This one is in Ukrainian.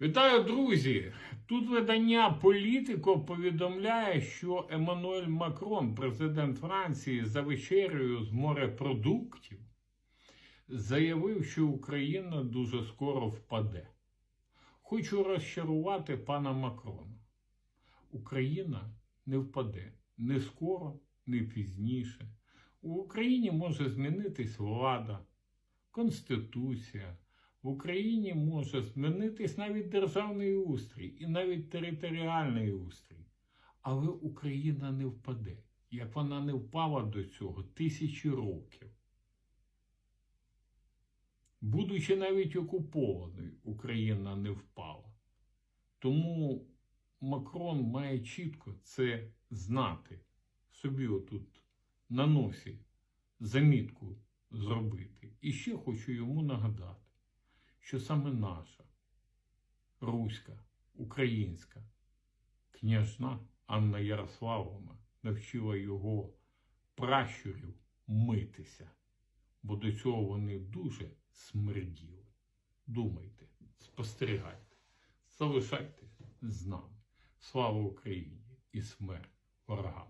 Вітаю, друзі! Тут видання Політико повідомляє, що Еммануель Макрон, президент Франції, за вечерею з морепродуктів, заявив, що Україна дуже скоро впаде. Хочу розчарувати пана Макрона. Україна не впаде не скоро, не пізніше. У Україні може змінитись влада, конституція. В Україні може змінитись навіть державний устрій і навіть територіальний устрій. Але Україна не впаде, як вона не впала до цього тисячі років. Будучи навіть окупованою, Україна не впала. Тому Макрон має чітко це знати, собі отут на носі замітку зробити. І ще хочу йому нагадати що саме наша руська, українська княжна Анна Ярославовна навчила його пращурів митися, бо до цього вони дуже смерділи. Думайте, спостерігайте, залишайтесь з нами. Слава Україні і смерть ворогам!